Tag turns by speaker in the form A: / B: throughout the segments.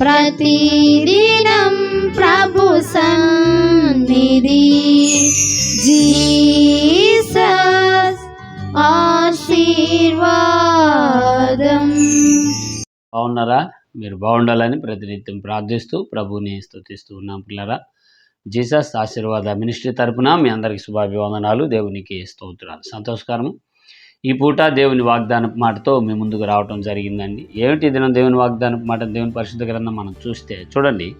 A: ప్రతిదినం ప్రభు సన్నిధి. జీసస్ ఆశీర్వాదం.
B: బాగున్నారా? మీరు బాగుండాలని ప్రతినిత్యం ప్రార్థిస్తూ ప్రభుని స్థుతిస్తూ ఉన్నాం పిల్లరా. జీసస్ ఆశీర్వాద మినిస్ట్రీ తరపున మీ అందరికీ శుభాభివందనాలు దేవునికి స్తోత్రాలు. సంతోషకరం ఈ పూట దేవుని వాగ్దానపు మాటతో మీ ముందుకు రావటం జరిగిందండి. ఏమిటి దినం దేవుని వాగ్దాన మాట దేవుని పరిశుద్ధ గ్రంథం మనం చూస్తే చూడండి.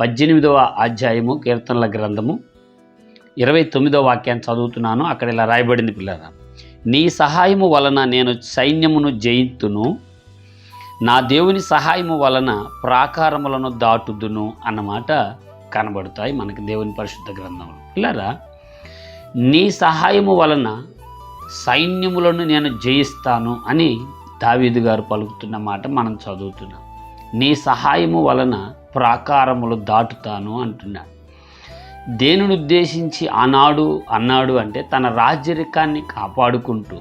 B: పద్దెనిమిదవ అధ్యాయము కీర్తనల గ్రంథము ఇరవై తొమ్మిదవ వాక్యాన్ని చదువుతున్నాను. అక్కడ ఇలా రాయబడింది పిల్లరా నీ సహాయము వలన నేను సైన్యమును జయిత్తును నా దేవుని సహాయము వలన ప్రాకారములను దాటుదును అన్నమాట కనబడతాయి మనకి దేవుని పరిశుద్ధ గ్రంథంలో. పిల్లరా నీ సహాయము వలన సైన్యములను నేను జయిస్తాను అని దావీదు గారు పలుకుతున్న మాట మనం చదువుతున్నాం. నీ సహాయము వలన ప్రాకారములు దాటుతాను అంటున్నాడు. దేనిని ఉద్దేశించి ఆనాడు అన్నాడు అంటే తన రాజరికాన్ని కాపాడుకుంటూ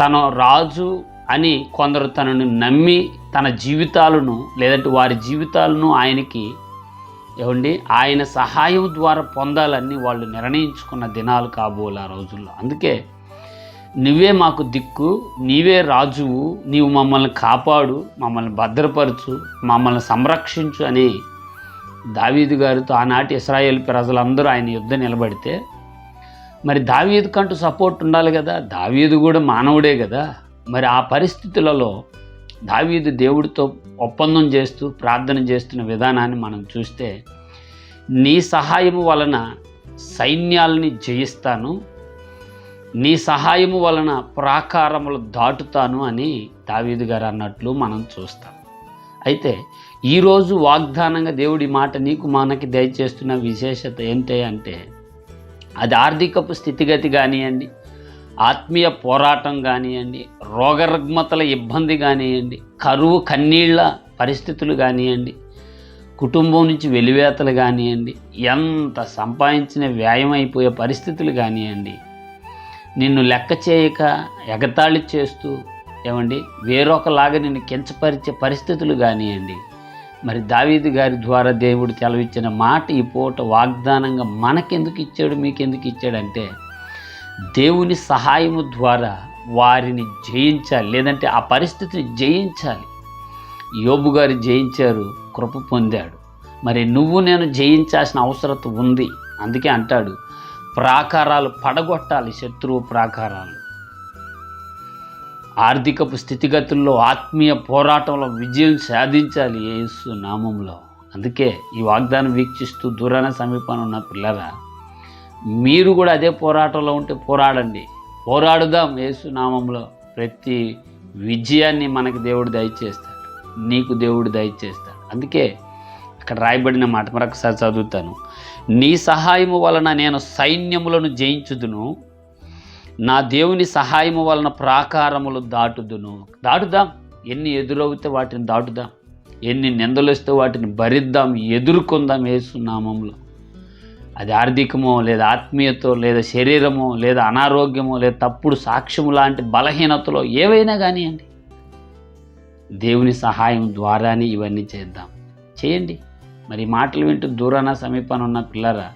B: తన రాజు అని కొందరు తనను నమ్మి తన జీవితాలను లేదంటే వారి జీవితాలను ఆయనకి ఏమండి ఆయన సహాయం ద్వారా పొందాలని వాళ్ళు నిర్ణయించుకున్న దినాలు కాబోలు ఆ రోజుల్లో. అందుకే నువ్వే మాకు దిక్కు నీవే రాజువు నీవు మమ్మల్ని కాపాడు మమ్మల్ని భద్రపరచు మమ్మల్ని సంరక్షించు అని దావీదు గారితో ఆనాటి ఇస్రాయేల్ ప్రజలందరూ ఆయన యుద్ధం నిలబడితే మరి దావీదు కంటూ సపోర్ట్ ఉండాలి కదా? దావీదు కూడా మానవుడే కదా? మరి ఆ పరిస్థితులలో దావీదు దేవుడితో ఒప్పందం చేస్తూ ప్రార్థన చేస్తున్న విధానాన్ని మనం చూస్తే నీ సహాయము వలన సైన్యాలని జయిస్తాను నీ సహాయము వలన ప్రాకారములు దాటుతాను అని దావీదు గారు అన్నట్లు మనం చూస్తాం. అయితే ఈరోజు వాగ్దానంగా దేవుడి మాట నీకు మనకి దయచేస్తున్న విశేషత ఏంటి అంటే అది ఆర్థికపు స్థితిగతి కానివ్వండి ఆత్మీయ పోరాటం కానివ్వండి రోగరుగ్మతల ఇబ్బంది కానివ్వండి కరువు కన్నీళ్ళ పరిస్థితులు కానివ్వండి కుటుంబం నుంచి వెలివేతలు కానివ్వండి ఎంత సంపాదించిన వ్యాయం అయిపోయే పరిస్థితులు కానివ్వండి నిన్ను లెక్క చేయక ఎగతాళి చేస్తూ ఏమండి వేరొకలాగా నిన్ను కించపరిచే పరిస్థితులు కానివ్వండి మరి దావీదు గారి ద్వారా దేవుడు తెలవిచ్చిన మాట ఈ పూట వాగ్దానంగా మనకెందుకు ఇచ్చాడు మీకెందుకు ఇచ్చాడంటే దేవుని సహాయము ద్వారా వారిని జయించాలి లేదంటే ఆ పరిస్థితిని జయించాలి. యోబు గారు జయించారు కృప పొందాడు. మరి నువ్వు నేను జయించాల్సిన అవసరత ఉంది. అందుకే అంటాడు ప్రాకారాలు పడగొట్టాలి శత్రువు ప్రాకారాలు. ఆర్థికపు స్థితిగతుల్లో ఆత్మీయ పోరాటంలో విజయం సాధించాలి యేసు నామంలో. అందుకే ఈ వాగ్దానం వీక్షిస్తూ దూరాన సమీపంలో ఉన్న పిల్లరా మీరు కూడా అదే పోరాటంలో ఉంటే పోరాడండి. పోరాడుదాం యేసు నామంలో. ప్రతి విజయాన్ని మనకి దేవుడు దయచేస్తాడు. నీకు దేవుడు దయచేస్తాడు. అందుకే అక్కడ రాయబడిన మాట మరొకసారి చదువుతాను. నీ సహాయము వలన నేను సైన్యములను జయించుదును. నా దేవుని సహాయము వలన ప్రాకారములు దాటుదును. దాటుదాం. ఎన్ని ఎదురవుతే వాటిని దాటుదాం. ఎన్ని నిందలు వస్తే వాటిని భరిద్దాం. ఎదుర్కొందాం నామంలో. అది ఆర్థికమో లేదా ఆత్మీయతో లేదా శరీరమో లేదా అనారోగ్యమో లేదా తప్పుడు సాక్ష్యము లాంటి బలహీనతలో ఏవైనా కానివ్వండి దేవుని సహాయం ద్వారానే ఇవన్నీ చేద్దాం. చేయండి. మరి మాటలు వింటూ దూరాన సమీపాన ఉన్న పిల్లరా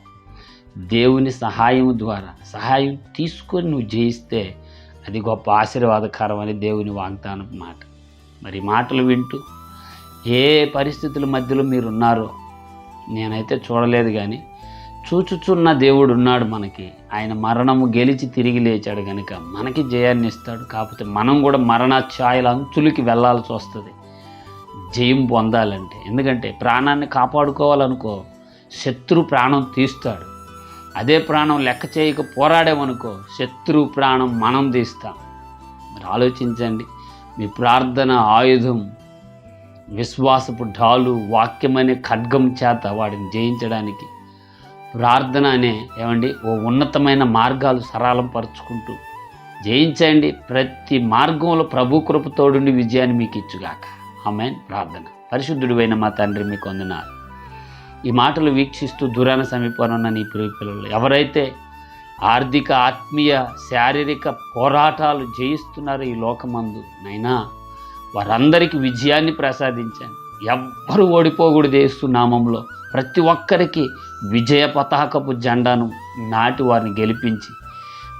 B: దేవుని సహాయం ద్వారా సహాయం తీసుకొని నువ్వు జయిస్తే అది గొప్ప ఆశీర్వాదకరం అని దేవుని వాగ్దానం మాట. మరి మాటలు వింటూ ఏ పరిస్థితుల మధ్యలో మీరు ఉన్నారో నేనైతే చూడలేదు కానీ చూచుచున్న దేవుడు ఉన్నాడు మనకి. ఆయన మరణము గెలిచి తిరిగి లేచాడు కనుక మనకి జయాన్ని ఇస్తాడు. కాకపోతే మనం కూడా మరణ ఛాయల అంచులకి వెళ్ళాల్సి వస్తుంది. జయం పొందాలంటే. ఎందుకంటే ప్రాణాన్ని కాపాడుకోవాలనుకో శత్రు ప్రాణం తీస్తాడు. అదే ప్రాణం లెక్క చేయక పోరాడామనుకో శత్రు ప్రాణం మనం తీస్తాం. మీరు ఆలోచించండి. మీ ప్రార్థన ఆయుధం విశ్వాసపు ఢాలు వాక్యమనే ఖడ్గం చేత వాడిని జయించడానికి. ప్రార్థన అనే ఏమండి ఓ ఉన్నతమైన మార్గాలు సరళం పరుచుకుంటూ జయించండి. ప్రతి మార్గంలో ప్రభు కృపతోడుండి విజయాన్ని మీకు ఇచ్చుగాక ఆమెన్. ప్రార్థన. పరిశుద్ధుడివైన మా తండ్రి మీకు వందనాలు. ఈ మాటలు వీక్షిస్తూ దూరాన సమీపంలో ఉన్న నీ ప్రియ పిల్లలు ఎవరైతే ఆర్థిక ఆత్మీయ శారీరక పోరాటాలు జయిస్తున్నారో ఈ లోకమందు నైనా వారందరికీ విజయాన్ని ప్రసాదించాను ఎవ్వరు ఓడిపోకూడదు యేసు నామంలో. ప్రతి ఒక్కరికి విజయ పతాకపు జెండాను నాటి వారిని గెలిపించి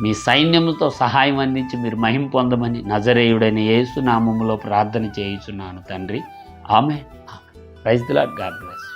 B: మీ సైన్యముతో సహాయం అందించి మీరు మహిం పొందమని నజరేయుడైన యేసు నామములో ప్రార్థన చేయుచున్నాను తండ్రి. ఆమె ప్రైజ్ దిలా గాడ్ బ్లెస్